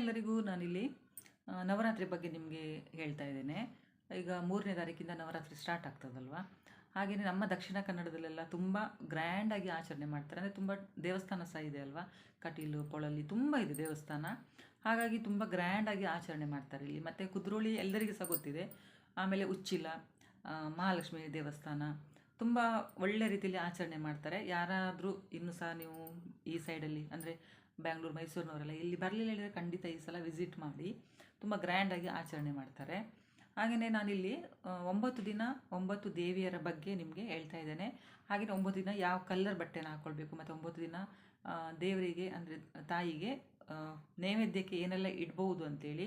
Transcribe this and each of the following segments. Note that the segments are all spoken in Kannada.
ಎಲ್ಲರಿಗೂ ನಾನಿಲ್ಲಿ ನವರಾತ್ರಿ ಬಗ್ಗೆ ನಿಮಗೆ ಹೇಳ್ತಾ ಇದ್ದೇನೆ. ಈಗ ಮೂರನೇ ತಾರೀಕಿಂದ ನವರಾತ್ರಿ ಸ್ಟಾರ್ಟ್ ಆಗ್ತದಲ್ವಾ? ಹಾಗೆಯೇ ನಮ್ಮ ದಕ್ಷಿಣ ಕನ್ನಡದಲ್ಲೆಲ್ಲ ತುಂಬ ಗ್ರ್ಯಾಂಡಾಗಿ ಆಚರಣೆ ಮಾಡ್ತಾರೆ. ಅಂದರೆ ತುಂಬ ದೇವಸ್ಥಾನ ಸಹ ಇದೆ ಅಲ್ವಾ? ಕಟೀಲು ಪೊಳಲಿ ತುಂಬ ಇದೆ ದೇವಸ್ಥಾನ. ಹಾಗಾಗಿ ತುಂಬ ಗ್ರ್ಯಾಂಡಾಗಿ ಆಚರಣೆ ಮಾಡ್ತಾರೆ ಇಲ್ಲಿ. ಮತ್ತು ಕುದ್ರೋಳಿ ಎಲ್ಲರಿಗೂ ಸಹ ಗೊತ್ತಿದೆ. ಆಮೇಲೆ ಉಚ್ಚಿಲ ಮಹಾಲಕ್ಷ್ಮಿ ದೇವಸ್ಥಾನ. ತುಂಬ ಒಳ್ಳೆ ರೀತಿಯಲ್ಲಿ ಆಚರಣೆ ಮಾಡ್ತಾರೆ. ಯಾರಾದರೂ ಇನ್ನೂ ಸಹ ನೀವು ಈ ಸೈಡಲ್ಲಿ ಅಂದರೆ ಬ್ಯಾಂಗ್ಳೂರು ಮೈಸೂರಿನವರೆಲ್ಲ ಇಲ್ಲಿ ಬರಲಿಲ್ಲ ಹೇಳಿದರೆ ಖಂಡಿತ ಈ ಸಲ ವಿಸಿಟ್ ಮಾಡಿ. ತುಂಬ ಗ್ರ್ಯಾಂಡಾಗಿ ಆಚರಣೆ ಮಾಡ್ತಾರೆ. ಹಾಗೆಯೇ ನಾನಿಲ್ಲಿ ಒಂಬತ್ತು ದಿನ, ಒಂಬತ್ತು ದೇವಿಯರ ಬಗ್ಗೆ ನಿಮಗೆ ಹೇಳ್ತಾ ಇದ್ದೇನೆ. ಹಾಗೆಯೇ ಒಂಬತ್ತು ದಿನ ಯಾವ ಕಲ್ಲರ್ ಬಟ್ಟೆನ ಹಾಕ್ಕೊಳ್ಬೇಕು ಮತ್ತು ಒಂಬತ್ತು ದಿನ ದೇವರಿಗೆ, ಅಂದರೆ ತಾಯಿಗೆ ನೈವೇದ್ಯಕ್ಕೆ ಏನೆಲ್ಲ ಇಡ್ಬೋದು ಅಂತೇಳಿ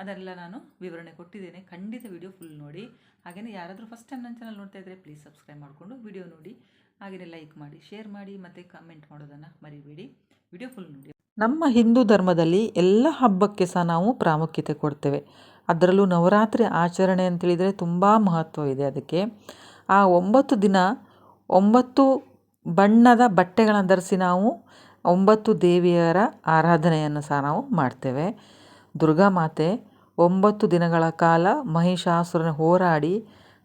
ಅದೆಲ್ಲ ನಾನು ವಿವರಣೆ ಕೊಟ್ಟಿದ್ದೇನೆ. ಖಂಡಿತ ವಿಡಿಯೋ ಫುಲ್ ನೋಡಿ. ಹಾಗೆಯೇ ಯಾರಾದರೂ ಫಸ್ಟ್ ಟೈಮ್ ನನ್ನ ಚಾನಲ್ ನೋಡ್ತಾ ಇದ್ದರೆ ಪ್ಲೀಸ್ ಸಬ್ಸ್ಕ್ರೈಬ್ ಮಾಡಿಕೊಂಡು ವಿಡಿಯೋ ನೋಡಿ. ಹಾಗೆಯೇ ಲೈಕ್ ಮಾಡಿ ಶೇರ್ ಮಾಡಿ, ಮತ್ತು ಕಮೆಂಟ್ ಮಾಡೋದನ್ನು ಮರಿಬೇಡಿ. ವಿಡಿಯೋ ನಮ್ಮ ಹಿಂದೂ ಧರ್ಮದಲ್ಲಿ ಎಲ್ಲ ಹಬ್ಬಕ್ಕೆ ಸಹ ನಾವು ಪ್ರಾಮುಖ್ಯತೆ ಕೊಡ್ತೇವೆ. ಅದರಲ್ಲೂ ನವರಾತ್ರಿ ಆಚರಣೆ ಅಂತೇಳಿದರೆ ತುಂಬ ಮಹತ್ವ ಇದೆ ಅದಕ್ಕೆ. ಆ ಒಂಬತ್ತು ದಿನ, ಒಂಬತ್ತು ಬಣ್ಣದ ಬಟ್ಟೆಗಳನ್ನು ಧರಿಸಿ ನಾವು ಒಂಬತ್ತು ದೇವಿಯರ ಆರಾಧನೆಯನ್ನು ಸಹ ನಾವು ಮಾಡ್ತೇವೆ. ದುರ್ಗಾ ಮಾತೆ ಒಂಬತ್ತು ದಿನಗಳ ಕಾಲ ಮಹಿಷಾಸುರನ ಹೋರಾಡಿ,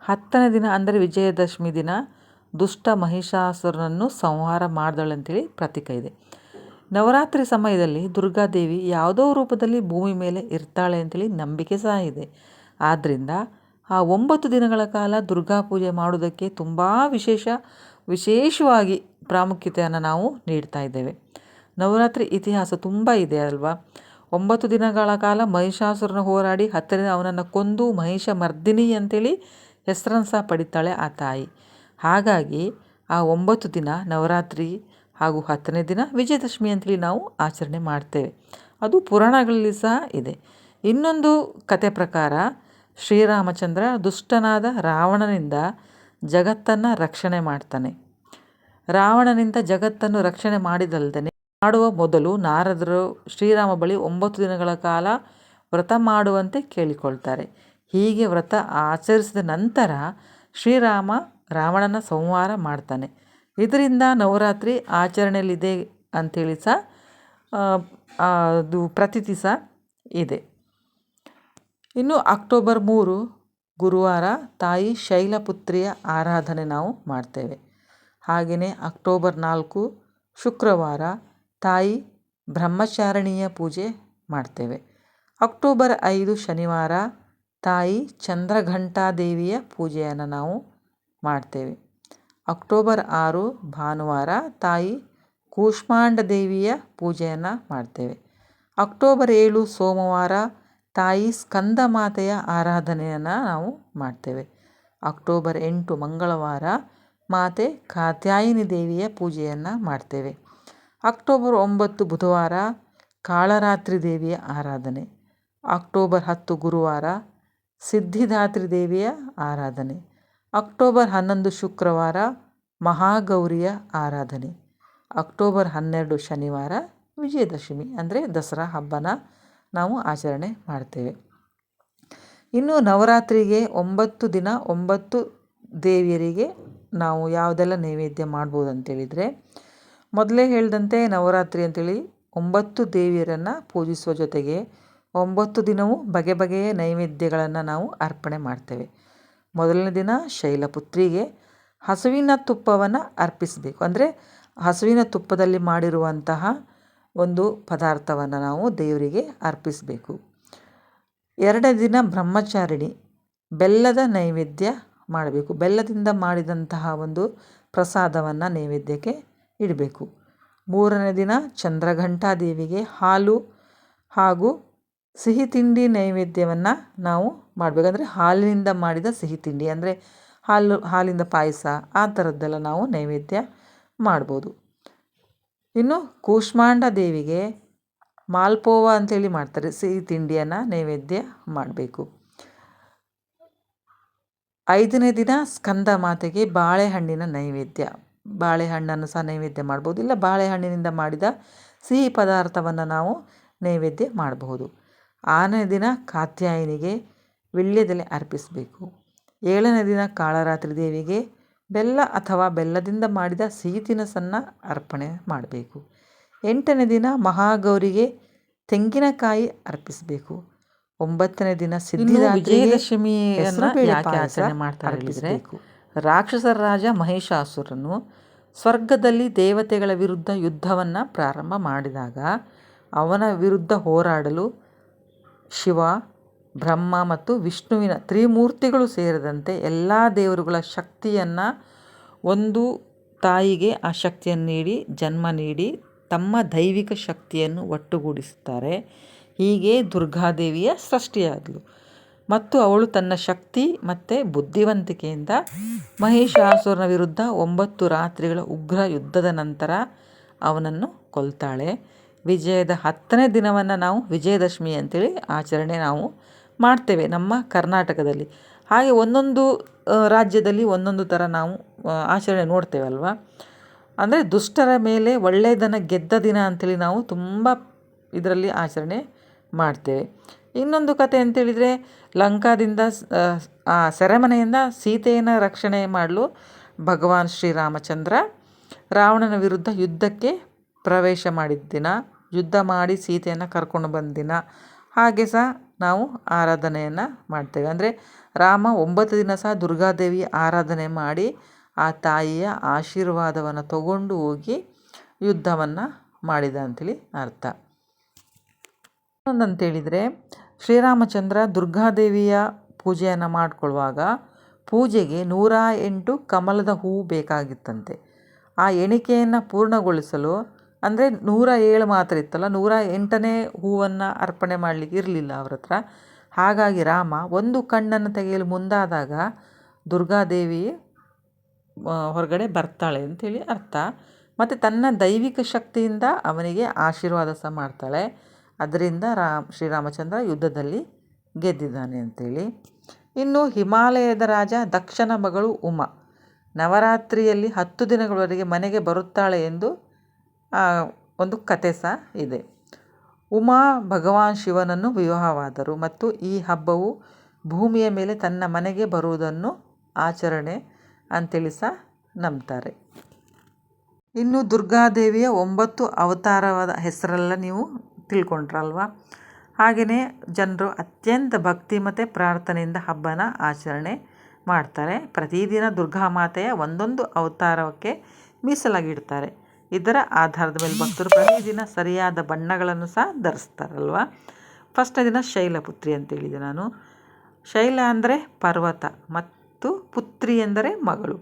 ಹತ್ತನೇ ದಿನ ಅಂದರೆ ವಿಜಯದಶಮಿ ದಿನ ದುಷ್ಟ ಮಹಿಷಾಸುರನನ್ನು ಸಂಹಾರ ಮಾಡ್ದಳಂತೇಳಿ ಪ್ರತೀಕ ಇದೆ. ನವರಾತ್ರಿ ಸಮಯದಲ್ಲಿ ದುರ್ಗಾದೇವಿ ಯಾವುದೋ ರೂಪದಲ್ಲಿ ಭೂಮಿ ಮೇಲೆ ಇರ್ತಾಳೆ ಅಂತೇಳಿ ನಂಬಿಕೆ ಸಹ ಇದೆ. ಆದ್ದರಿಂದ ಆ ಒಂಬತ್ತು ದಿನಗಳ ಕಾಲ ದುರ್ಗಾ ಪೂಜೆ ಮಾಡುವುದಕ್ಕೆ ತುಂಬ ವಿಶೇಷ, ವಿಶೇಷವಾಗಿ ಪ್ರಾಮುಖ್ಯತೆಯನ್ನು ನಾವು ನೀಡ್ತಾ ಇದ್ದೇವೆ. ನವರಾತ್ರಿ ಇತಿಹಾಸ ತುಂಬ ಇದೆ ಅಲ್ವಾ? ಒಂಬತ್ತು ದಿನಗಳ ಕಾಲ ಮಹಿಷಾಸುರನ ಹೋರಾಡಿ ಹತ್ತನೇ ಅವನನ್ನು ಕೊಂದು ಮಹಿಷ ಮರ್ದಿನಿ ಅಂತೇಳಿ ಹೆಸರನ್ನು ಸಹ ಪಡಿತಾಳೆ ಆ ತಾಯಿ. ಹಾಗಾಗಿ ಆ ಒಂಬತ್ತು ದಿನ ನವರಾತ್ರಿ ಹಾಗೂ ಹತ್ತನೇ ದಿನ ವಿಜಯದಶಮಿ ಅಂತೇಳಿ ನಾವು ಆಚರಣೆ ಮಾಡ್ತೇವೆ. ಅದು ಪುರಾಣಗಳಲ್ಲಿ ಸಹ ಇದೆ. ಇನ್ನೊಂದು ಕತೆ ಪ್ರಕಾರ, ಶ್ರೀರಾಮಚಂದ್ರ ದುಷ್ಟನಾದ ರಾವಣನಿಂದ ಜಗತ್ತನ್ನು ರಕ್ಷಣೆ ಮಾಡ್ತಾನೆ. ರಾವಣನಿಂದ ಜಗತ್ತನ್ನು ರಕ್ಷಣೆ ಮಾಡಿದಲ್ದೇ ಮಾಡುವ ಮೊದಲು ನಾರದರು ಶ್ರೀರಾಮ ಬಳಿ ಒಂಬತ್ತು ದಿನಗಳ ಕಾಲ ವ್ರತ ಮಾಡುವಂತೆ ಕೇಳಿಕೊಳ್ತಾರೆ. ಹೀಗೆ ವ್ರತ ಆಚರಿಸಿದ ನಂತರ ಶ್ರೀರಾಮ ರಾವಣನ ಸಂಹಾರ ಮಾಡ್ತಾನೆ. ಇದರಿಂದ ನವರಾತ್ರಿ ಆಚರಣೆಯಲ್ಲಿದೆ ಅಂಥೇಳಿ ಸಹ ಅದು ಪ್ರತೀತಿ ಸಹ ಇದೆ. ಇನ್ನು ಅಕ್ಟೋಬರ್ ಮೂರು, ಗುರುವಾರ ತಾಯಿ ಶೈಲಪುತ್ರಿಯ ಆರಾಧನೆ ನಾವು ಮಾಡ್ತೇವೆ. ಹಾಗೆಯೇ ಅಕ್ಟೋಬರ್ ನಾಲ್ಕು, ಶುಕ್ರವಾರ ತಾಯಿ ಬ್ರಹ್ಮಚಾರಿಣಿಯ ಪೂಜೆ ಮಾಡ್ತೇವೆ. ಅಕ್ಟೋಬರ್ ಐದು, ಶನಿವಾರ ತಾಯಿ ಚಂದ್ರಘಂಟಾದೇವಿಯ ಪೂಜೆಯನ್ನು ನಾವು ಮಾಡ್ತೇವೆ. ಅಕ್ಟೋಬರ್ ಆರು, ಭಾನುವಾರ ತಾಯಿ ಕೂಷ್ಮಾಂಡ ದೇವಿಯ ಪೂಜೆಯನ್ನು ಮಾಡ್ತೇವೆ. ಅಕ್ಟೋಬರ್ ಏಳು, ಸೋಮವಾರ ತಾಯಿ ಸ್ಕಂದ ಮಾತೆಯ ಆರಾಧನೆಯನ್ನು ನಾವು ಮಾಡ್ತೇವೆ. ಅಕ್ಟೋಬರ್ ಎಂಟು, ಮಂಗಳವಾರ ಮಾತೆ ಕಾತ್ಯಾಯಿನಿ ದೇವಿಯ ಪೂಜೆಯನ್ನು ಮಾಡ್ತೇವೆ. ಅಕ್ಟೋಬರ್ ಒಂಬತ್ತು, ಬುಧವಾರ ಕಾಳರಾತ್ರಿ ದೇವಿಯ ಆರಾಧನೆ. ಅಕ್ಟೋಬರ್ ಹತ್ತು, ಗುರುವಾರ ಸಿದ್ಧಿದಾತ್ರಿ ದೇವಿಯ ಆರಾಧನೆ. ಅಕ್ಟೋಬರ್ ಹನ್ನೊಂದು ಶುಕ್ರವಾರ ಮಹಾಗೌರಿಯ ಆರಾಧನೆ. ಅಕ್ಟೋಬರ್ ಹನ್ನೆರಡು ಶನಿವಾರ ವಿಜಯದಶಮಿ ಅಂದರೆ ದಸರಾ ಹಬ್ಬನ ನಾವು ಆಚರಣೆ ಮಾಡ್ತೇವೆ. ಇನ್ನು ನವರಾತ್ರಿಗೆ ಒಂಬತ್ತು ದಿನ ಒಂಬತ್ತು ದೇವಿಯರಿಗೆ ನಾವು ಯಾವುದೆಲ್ಲ ನೈವೇದ್ಯ ಮಾಡ್ಬೋದು ಅಂತೇಳಿದರೆ ಮೊದಲೇ ಹೇಳಿದಂತೆ ನವರಾತ್ರಿ ಅಂತೇಳಿ ಒಂಬತ್ತು ದೇವಿಯರನ್ನು ಪೂಜಿಸುವ ಜೊತೆಗೆ ಒಂಬತ್ತು ದಿನವೂ ಬಗೆ ಬಗೆಯ ನೈವೇದ್ಯಗಳನ್ನು ನಾವು ಅರ್ಪಣೆ ಮಾಡ್ತೇವೆ. ಮೊದಲನೇ ದಿನ ಶೈಲಪುತ್ರಿಗೆ ಹಸುವಿನ ತುಪ್ಪವನ್ನು ಅರ್ಪಿಸಬೇಕು. ಅಂದರೆ ಹಸುವಿನ ತುಪ್ಪದಲ್ಲಿ ಮಾಡಿರುವಂತಹ ಒಂದು ಪದಾರ್ಥವನ್ನು ನಾವು ದೇವರಿಗೆ ಅರ್ಪಿಸಬೇಕು. ಎರಡನೇ ದಿನ ಬ್ರಹ್ಮಚಾರಿಣಿ, ಬೆಲ್ಲದ ನೈವೇದ್ಯ ಮಾಡಬೇಕು. ಬೆಲ್ಲದಿಂದ ಮಾಡಿದಂತಹ ಒಂದು ಪ್ರಸಾದವನ್ನು ನೈವೇದ್ಯಕ್ಕೆ ಇಡಬೇಕು. ಮೂರನೇ ದಿನ ಚಂದ್ರಘಂಟಾ ದೇವಿಗೆ ಹಾಲು ಹಾಗೂ ಸಿಹಿ ತಿಂಡಿ ನೈವೇದ್ಯವನ್ನು ನಾವು ಮಾಡಬೇಕಂದ್ರೆ ಹಾಲಿನಿಂದ ಮಾಡಿದ ಸಿಹಿ ತಿಂಡಿ, ಅಂದರೆ ಹಾಲು, ಹಾಲಿಂದ ಪಾಯಸ, ಆ ಥರದ್ದೆಲ್ಲ ನಾವು ನೈವೇದ್ಯ ಮಾಡ್ಬೋದು. ಇನ್ನು ಕೂಷ್ಮಾಂಡ ದೇವಿಗೆ ಮಾಲ್ಪೋವ ಅಂತೇಳಿ ಮಾಡ್ತಾರೆ, ಸಿಹಿ ತಿಂಡಿಯನ್ನು ನೈವೇದ್ಯ ಮಾಡಬೇಕು. ಐದನೇ ದಿನ ಸ್ಕಂದ ಮಾತೆಗೆ ಬಾಳೆಹಣ್ಣಿನ ನೈವೇದ್ಯ. ಬಾಳೆಹಣ್ಣನ್ನು ಸಹ ನೈವೇದ್ಯ ಮಾಡ್ಬೋದು, ಇಲ್ಲ ಬಾಳೆಹಣ್ಣಿನಿಂದ ಮಾಡಿದ ಸಿಹಿ ಪದಾರ್ಥವನ್ನು ನಾವು ನೈವೇದ್ಯ ಮಾಡಬಹುದು ಆರನೇ ದಿನ ಕಾತ್ಯಾಯಿನಿಗೆ ವೀಳ್ಯದೆಲೆ ಅರ್ಪಿಸಬೇಕು. ಏಳನೇ ದಿನ ಕಾಳರಾತ್ರಿ ದೇವಿಗೆ ಬೆಲ್ಲ ಅಥವಾ ಬೆಲ್ಲದಿಂದ ಮಾಡಿದ ಸಿಹಿ ತಿನಿಸನ್ನು ಅರ್ಪಣೆ ಮಾಡಬೇಕು. ಎಂಟನೇ ದಿನ ಮಹಾಗೌರಿಗೆ ತೆಂಗಿನಕಾಯಿ ಅರ್ಪಿಸಬೇಕು. ಒಂಬತ್ತನೇ ದಿನ ಯಾಕೆ ಆಚರಣೆ ಮಾಡ್ತಾರೆ ರಾಕ್ಷಸ ಅರ್ಪಿಸಬೇಕು. ರಾಕ್ಷಸರ ರಾಜ ಮಹಿಷಾಸುರನು ಸ್ವರ್ಗದಲ್ಲಿ ದೇವತೆಗಳ ವಿರುದ್ಧ ಯುದ್ಧವನ್ನು ಪ್ರಾರಂಭ ಮಾಡಿದಾಗ ಅವನ ವಿರುದ್ಧ ಹೋರಾಡಲು ಶಿವ, ಬ್ರಹ್ಮ ಮತ್ತು ವಿಷ್ಣುವಿನ ತ್ರಿಮೂರ್ತಿಗಳು ಸೇರಿದಂತೆ ಎಲ್ಲ ದೇವರುಗಳ ಶಕ್ತಿಯನ್ನು ಒಂದು ತಾಯಿಗೆ ಆ ಶಕ್ತಿಯನ್ನು ನೀಡಿ, ಜನ್ಮ ನೀಡಿ, ತಮ್ಮ ದೈವಿಕ ಶಕ್ತಿಯನ್ನು ಒಟ್ಟುಗೂಡಿಸುತ್ತಾರೆ. ಹೀಗೆ ದುರ್ಗಾದೇವಿಯ ಸೃಷ್ಟಿಯಾದಳು ಮತ್ತು ಅವಳು ತನ್ನ ಶಕ್ತಿ ಮತ್ತು ಬುದ್ಧಿವಂತಿಕೆಯಿಂದ ಮಹಿಷಾಸುರನ ವಿರುದ್ಧ ಒಂಬತ್ತು ರಾತ್ರಿಗಳ ಉಗ್ರ ಯುದ್ಧದ ನಂತರ ಅವನನ್ನು ಕೊಲ್ತಾಳೆ. ವಿಜಯದ ಹತ್ತನೇ ದಿನವನ್ನು ನಾವು ವಿಜಯದಶಮಿ ಅಂತೇಳಿ ಆಚರಣೆ ನಾವು ಮಾಡ್ತೇವೆ ನಮ್ಮ ಕರ್ನಾಟಕದಲ್ಲಿ. ಹಾಗೆ ಒಂದೊಂದು ರಾಜ್ಯದಲ್ಲಿ ಒಂದೊಂದು ಥರ ನಾವು ಆಚರಣೆ ನೋಡ್ತೇವಲ್ವ? ಅಂದರೆ ದುಷ್ಟರ ಮೇಲೆ ಒಳ್ಳೆಯದನ್ನು ಗೆದ್ದ ದಿನ ಅಂಥೇಳಿ ನಾವು ತುಂಬ ಇದರಲ್ಲಿ ಆಚರಣೆ ಮಾಡ್ತೇವೆ. ಇನ್ನೊಂದು ಕತೆ ಅಂತೇಳಿದರೆ ಲಂಕಾದಿಂದ ಆ, ಸೆರೆಮನೆಯಿಂದ ಸೀತೆಯನ್ನು ರಕ್ಷಣೆ ಮಾಡಲು ಭಗವಾನ್ ಶ್ರೀರಾಮಚಂದ್ರ. ರಾವಣನ ವಿರುದ್ಧ ಯುದ್ಧಕ್ಕೆ ಪ್ರವೇಶ ಮಾಡಿದ ದಿನ, ಯುದ್ಧ ಮಾಡಿ ಸೀತೆಯನ್ನು ಕರ್ಕೊಂಡು ಬಂದ ದಿನ. ಹಾಗೆ ಸಹ ನಾವು ಆರಾಧನೆಯನ್ನು ಮಾಡ್ತೇವೆ. ಅಂದರೆ ರಾಮ ಒಂಬತ್ತು ದಿನ ಸಹ ದುರ್ಗಾದೇವಿ ಆರಾಧನೆ ಮಾಡಿ ಆ ತಾಯಿಯ ಆಶೀರ್ವಾದವನ್ನು ತಗೊಂಡು ಹೋಗಿ ಯುದ್ಧವನ್ನು ಮಾಡಿದ ಅಂಥೇಳಿ ಅರ್ಥ. ಇನ್ನೊಂದಂತೇಳಿದರೆ ಶ್ರೀರಾಮಚಂದ್ರ ದುರ್ಗಾದೇವಿಯ ಪೂಜೆಯನ್ನು ಮಾಡಿಕೊಳ್ಳುವಾಗ ಪೂಜೆಗೆ ನೂರ ಎಂಟು ಕಮಲದ ಹೂವು ಬೇಕಾಗಿತ್ತಂತೆ. ಆ ಎಣಿಕೆಯನ್ನು ಪೂರ್ಣಗೊಳಿಸಲು ಅಂದರೆ ನೂರ ಏಳು ಮಾತ್ರ ಇತ್ತಲ್ಲ, ನೂರ ಎಂಟನೇ ಹೂವನ್ನು ಅರ್ಪಣೆ ಮಾಡಲಿಕ್ಕೆ ಇರಲಿಲ್ಲ ಅವ್ರ ಹತ್ರ. ಹಾಗಾಗಿ ರಾಮ ಒಂದು ಕಣ್ಣನ್ನು ತೆಗೆಯಲು ಮುಂದಾದಾಗ ದುರ್ಗಾದೇವಿ ಹೊರಗಡೆ ಬರ್ತಾಳೆ ಅಂಥೇಳಿ ಅರ್ಥ. ಮತ್ತು ತನ್ನ ದೈವಿಕ ಶಕ್ತಿಯಿಂದ ಅವನಿಗೆ ಆಶೀರ್ವಾದ ಸಹ ಮಾಡ್ತಾಳೆ. ಅದರಿಂದ ರಾಮ್, ಶ್ರೀರಾಮಚಂದ್ರ ಯುದ್ಧದಲ್ಲಿ ಗೆದ್ದಿದ್ದಾನೆ ಅಂಥೇಳಿ ಇನ್ನು ಹಿಮಾಲಯದ ರಾಜ ದಕ್ಷನ ಮಗಳು ಉಮಾ. ನವರಾತ್ರಿಯಲ್ಲಿ ಹತ್ತು ದಿನಗಳವರೆಗೆ ಮನೆಗೆ ಬರುತ್ತಾಳೆ ಎಂದು ಒಂದು ಕತೆ ಸಹ ಇದೆ. ಉಮಾ ಭಗವಾನ್ ಶಿವನನ್ನು ವಿವಾಹವಾದರು ಮತ್ತು ಈ ಹಬ್ಬವು ಭೂಮಿಯ ಮೇಲೆ ತನ್ನ ಮನೆಗೆ ಬರುವುದನ್ನು ಆಚರಣೆ ಅಂತೇಳಿ ಸಹ ನಂಬ್ತಾರೆ. ಇನ್ನು ದುರ್ಗಾದೇವಿಯ ಒಂಬತ್ತು ಅವತಾರವಾದ ಹೆಸರೆಲ್ಲ ನೀವು ತಿಳ್ಕೊಂಡ್ರಲ್ವಾ? ಹಾಗೆಯೇ ಜನರು ಅತ್ಯಂತ ಭಕ್ತಿ ಮತ್ತು ಪ್ರಾರ್ಥನೆಯಿಂದ ಹಬ್ಬನ ಆಚರಣೆ ಮಾಡ್ತಾರೆ. ಪ್ರತಿದಿನ ದುರ್ಗಾ ಮಾತೆಯ ಒಂದೊಂದು ಅವತಾರಕ್ಕೆ ಮೀಸಲಾಗಿಡ್ತಾರೆ. ಇದರ ಆಧಾರದ ಮೇಲೆ ಭಕ್ತರು ಪ್ರತಿದಿನ ಸರಿಯಾದ ಬಣ್ಣಗಳನ್ನು ಸಹ ಧರಿಸ್ತಾರಲ್ವಾ? ಫಸ್ಟ್ನೇ ದಿನ ಶೈಲಪುತ್ರಿ ಅಂತ ಹೇಳಿದೆ ನಾನು. ಶೈಲ ಅಂದರೆ ಪರ್ವತ ಮತ್ತು ಪುತ್ರಿ ಎಂದರೆ ಮಗಳು.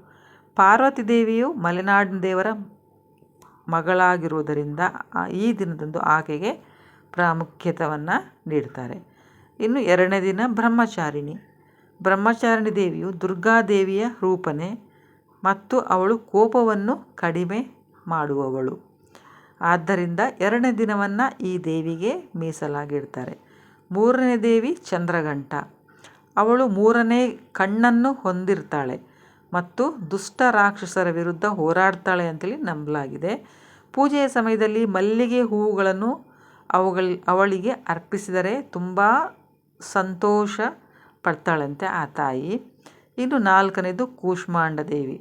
ಪಾರ್ವತಿ ದೇವಿಯು ಮಲೆನಾಡಿನ ದೇವರ ಮಗಳಾಗಿರುವುದರಿಂದ ಈ ದಿನದಂದು ಆಕೆಗೆ ಪ್ರಾಮುಖ್ಯತವನ್ನು ನೀಡ್ತಾರೆ. ಇನ್ನು ಎರಡನೇ ದಿನ ಬ್ರಹ್ಮಚಾರಿಣಿ. ಬ್ರಹ್ಮಚಾರಿಣಿ ದೇವಿಯು ದುರ್ಗಾದೇವಿಯ ರೂಪನೆ ಮತ್ತು ಅವಳು ಕೋಪವನ್ನು ಕಡಿಮೆ ಮಾಡುವವಳು. ಆದ್ದರಿಂದ ಎರಡನೇ ದಿನವನ್ನು ಈ ದೇವಿಗೆ ಮೀಸಲಾಗಿಡ್ತಾರೆ. ಮೂರನೇ ದೇವಿ ಚಂದ್ರಘಂಟ. ಅವಳು ಮೂರನೇ ಕಣ್ಣನ್ನು ಹೊಂದಿರ್ತಾಳೆ ಮತ್ತು ದುಷ್ಟ ರಾಕ್ಷಸರ ವಿರುದ್ಧ ಹೋರಾಡ್ತಾಳೆ ಅಂತೇಳಿ ನಂಬಲಾಗಿದೆ. ಪೂಜೆಯ ಸಮಯದಲ್ಲಿ ಮಲ್ಲಿಗೆ ಹೂವುಗಳನ್ನು ಅವುಗಳ, ಅವಳಿಗೆ ಅರ್ಪಿಸಿದರೆ ತುಂಬ ಸಂತೋಷ ಪಡ್ತಾಳಂತೆ ಆ ತಾಯಿ. ಇನ್ನು ನಾಲ್ಕನೇದು ಕೂಷ್ಮಾಂಡ ದೇವಿ.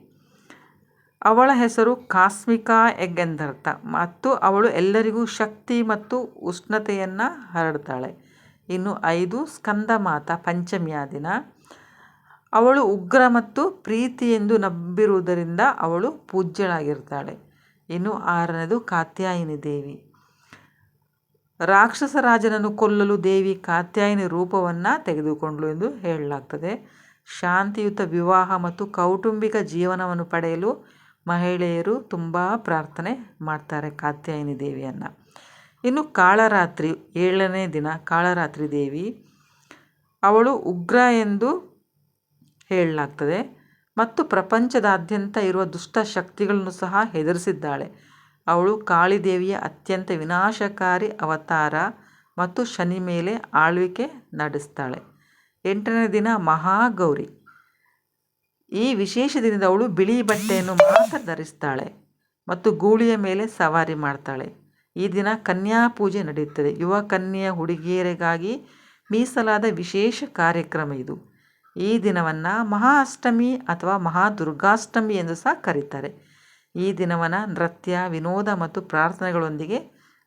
ಅವಳ ಹೆಸರು ಕಾಸ್ಮಿಕಾ ಎಂದರ್ಥ ಮತ್ತು ಅವಳು ಎಲ್ಲರಿಗೂ ಶಕ್ತಿ ಮತ್ತು ಉಷ್ಣತೆಯನ್ನು ಹರಡ್ತಾಳೆ. ಇನ್ನು ಐದು ಸ್ಕಂದ ಮಾತ ಪಂಚಮಿಯ ದಿನ. ಅವಳು ಉಗ್ರ ಮತ್ತು ಪ್ರೀತಿ ಎಂದು ನಂಬಿರುವುದರಿಂದ ಅವಳು ಪೂಜ್ಯಳಾಗಿರ್ತಾಳೆ. ಇನ್ನು ಆರನೇದು, ಕಾತ್ಯಾಯಿನಿ ದೇವಿ. ರಾಕ್ಷಸ ರಾಜನನ್ನು ಕೊಲ್ಲಲು ದೇವಿ ಕಾತ್ಯಾಯಿನಿ ರೂಪವನ್ನು ತೆಗೆದುಕೊಂಡಳು ಎಂದು ಹೇಳಲಾಗ್ತದೆ. ಶಾಂತಿಯುತ ವಿವಾಹ ಮತ್ತು ಕೌಟುಂಬಿಕ ಜೀವನವನ್ನು ಪಡೆಯಲು ಮಹಿಳೆಯರು ತುಂಬ ಪ್ರಾರ್ಥನೆ ಮಾಡ್ತಾರೆ ಕಾತ್ಯಾಯಿನಿ ದೇವಿಯನ್ನು. ಇನ್ನು ಕಾಳರಾತ್ರಿ, ಏಳನೇ ದಿನ ಕಾಳರಾತ್ರಿ ದೇವಿ, ಅವಳು ಉಗ್ರ ಎಂದು ಹೇಳಲಾಗ್ತದೆ ಮತ್ತು ಪ್ರಪಂಚದಾದ್ಯಂತ ಇರುವ ದುಷ್ಟ ಶಕ್ತಿಗಳನ್ನು ಸಹ ಹೆದರಿಸಿದ್ದಾಳೆ. ಅವಳು ಕಾಳಿದೇವಿಯ ಅತ್ಯಂತ ವಿನಾಶಕಾರಿ ಅವತಾರ ಮತ್ತು ಶನಿ ಮೇಲೆ ಆಳ್ವಿಕೆ ನಡೆಸ್ತಾಳೆ. ಎಂಟನೇ ದಿನ ಮಹಾಗೌರಿ. ಈ ವಿಶೇಷ ದಿನದ ಅವಳು ಬಿಳಿ ಬಟ್ಟೆಯನ್ನು ಮಾತ್ರ ಧರಿಸ್ತಾಳೆ ಮತ್ತು ಗೂಳಿಯ ಮೇಲೆ ಸವಾರಿ ಮಾಡ್ತಾಳೆ. ಈ ದಿನ ಕನ್ಯಾ ಪೂಜೆ ನಡೆಯುತ್ತದೆ. ಯುವ ಕನ್ಯೆಯ ಹುಡುಗಿಯರಿಗಾಗಿ ಮೀಸಲಾದ ವಿಶೇಷ ಕಾರ್ಯಕ್ರಮ ಇದು. ಈ ದಿನವನ್ನು ಮಹಾ ಅಷ್ಟಮಿ ಅಥವಾ ಮಹಾ ದುರ್ಗಾಷ್ಟಮಿ ಎಂದು ಸಹ ಕರೀತಾರೆ. ಈ ದಿನವನ್ನು ನೃತ್ಯ, ವಿನೋದ ಮತ್ತು ಪ್ರಾರ್ಥನೆಗಳೊಂದಿಗೆ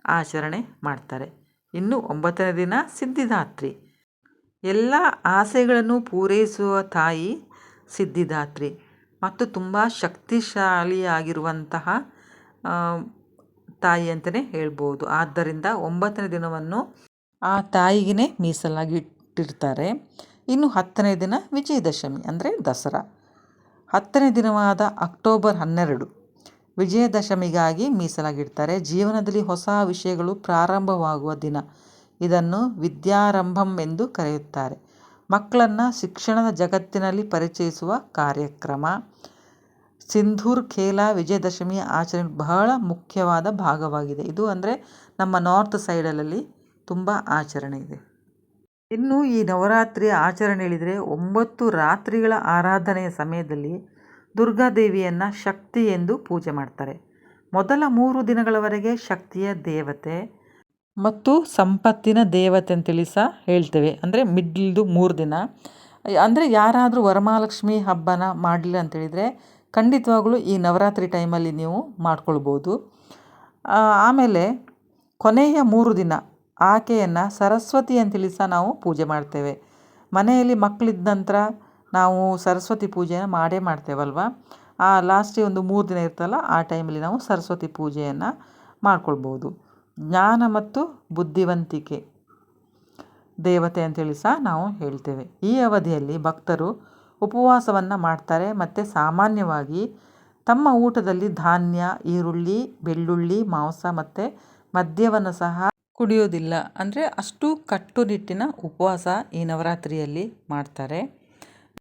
ಆಚರಣೆ ಮಾಡ್ತಾರೆ. ಇನ್ನು ಒಂಬತ್ತನೇ ದಿನ ಸಿದ್ಧಿದಾತ್ರಿ. ಎಲ್ಲ ಆಸೆಗಳನ್ನು ಪೂರೈಸುವ ತಾಯಿ ಸಿದ್ಧಿದಾತ್ರಿ. ಮತ್ತು ತುಂಬ ಶಕ್ತಿಶಾಲಿಯಾಗಿರುವಂತಹ ತಾಯಿ ಅಂತಲೇ ಹೇಳ್ಬೋದು. ಆದ್ದರಿಂದ ಒಂಬತ್ತನೇ ದಿನವನ್ನು ಆ ತಾಯಿಗೇ ಮೀಸಲಾಗಿ ಇಟ್ಟಿರ್ತಾರೆ. ಇನ್ನು ಹತ್ತನೇ ದಿನ ವಿಜಯದಶಮಿ, ಅಂದರೆ ದಸರಾ. ಹತ್ತನೇ ದಿನವಾದ ಅಕ್ಟೋಬರ್ ಹನ್ನೆರಡು ವಿಜಯದಶಮಿಗಾಗಿ ಮೀಸಲಾಗಿಡ್ತಾರೆ. ಜೀವನದಲ್ಲಿ ಹೊಸ ವಿಷಯಗಳು ಪ್ರಾರಂಭವಾಗುವ ದಿನ. ಇದನ್ನು ವಿದ್ಯಾರಂಭಂ ಎಂದು ಕರೆಯುತ್ತಾರೆ. ಮಕ್ಕಳನ್ನು ಶಿಕ್ಷಣದ ಜಗತ್ತಿನಲ್ಲಿ ಪರಿಚಯಿಸುವ ಕಾರ್ಯಕ್ರಮ. ಸಿಂಧೂರ್ ಖೇಲ ವಿಜಯದಶಮಿ ಆಚರಣೆ ಬಹಳ ಮುಖ್ಯವಾದ ಭಾಗವಾಗಿದೆ. ಇದು ಅಂದರೆ ನಮ್ಮ ನಾರ್ತ್ ಸೈಡಲ್ಲಿ ತುಂಬ ಆಚರಣೆ ಇದೆ. ಇನ್ನು ಈ ನವರಾತ್ರಿ ಆಚರಣೆ ಹೇಳಿದರೆ ಒಂಬತ್ತು ರಾತ್ರಿಗಳ ಆರಾಧನೆಯ ಸಮಯದಲ್ಲಿ ದುರ್ಗಾದೇವಿಯನ್ನು ಶಕ್ತಿ ಎಂದು ಪೂಜೆ ಮಾಡ್ತಾರೆ. ಮೊದಲ ಮೂರು ದಿನಗಳವರೆಗೆ ಶಕ್ತಿಯ ದೇವತೆ ಮತ್ತು ಸಂಪತ್ತಿನ ದೇವತೆ ಅಂತೇಳಿ ಸಹ ಹೇಳ್ತೇವೆ. ಅಂದರೆ ಮಿಡ್ಲ್ದು ಮೂರು ದಿನ. ಅಂದರೆ ಯಾರಾದರೂ ವರಮಹಾಲಕ್ಷ್ಮಿ ಹಬ್ಬನ ಮಾಡಲಿಲ್ಲ ಅಂತೇಳಿದರೆ ಖಂಡಿತವಾಗ್ಲೂ ಈ ನವರಾತ್ರಿ ಟೈಮಲ್ಲಿ ನೀವು ಮಾಡ್ಕೊಳ್ಬೋದು. ಆಮೇಲೆ ಕೊನೆಯ ಮೂರು ದಿನ ಆಕೆಯನ್ನು ಸರಸ್ವತಿ ಅಂತೇಳಿ ಸಹ ನಾವು ಪೂಜೆ ಮಾಡ್ತೇವೆ. ಮನೆಯಲ್ಲಿ ಮಕ್ಕಳಿದ್ದ ನಂತರ ನಾವು ಸರಸ್ವತಿ ಪೂಜೆಯನ್ನು ಮಾಡೇ ಮಾಡ್ತೇವಲ್ವ? ಆ ಲಾಸ್ಟಿಗೆ ಒಂದು ಮೂರು ದಿನ ಇರ್ತಲ್ಲ ಆ ಟೈಮಲ್ಲಿ ನಾವು ಸರಸ್ವತಿ ಪೂಜೆಯನ್ನು ಮಾಡ್ಕೊಳ್ಬೋದು. ಜ್ಞಾನ ಮತ್ತು ಬುದ್ಧಿವಂತಿಕೆ. ದೇವತೆ ಅಂತೇಳಿ ಸಹ ನಾವು ಹೇಳ್ತೇವೆ. ಈ ಅವಧಿಯಲ್ಲಿ ಭಕ್ತರು ಉಪವಾಸವನ್ನು ಮಾಡ್ತಾರೆ. ಮತ್ತು ಸಾಮಾನ್ಯವಾಗಿ ತಮ್ಮ ಊಟದಲ್ಲಿ ಧಾನ್ಯ, ಈರುಳ್ಳಿ, ಬೆಳ್ಳುಳ್ಳಿ, ಮಾಂಸ ಮತ್ತು ಮದ್ಯವನ್ನು ಸಹ ಕುಡಿಯೋದಿಲ್ಲ. ಅಂದರೆ ಅಷ್ಟು ಕಟ್ಟುನಿಟ್ಟಿನ ಉಪವಾಸ ಈ ನವರಾತ್ರಿಯಲ್ಲಿ ಮಾಡ್ತಾರೆ.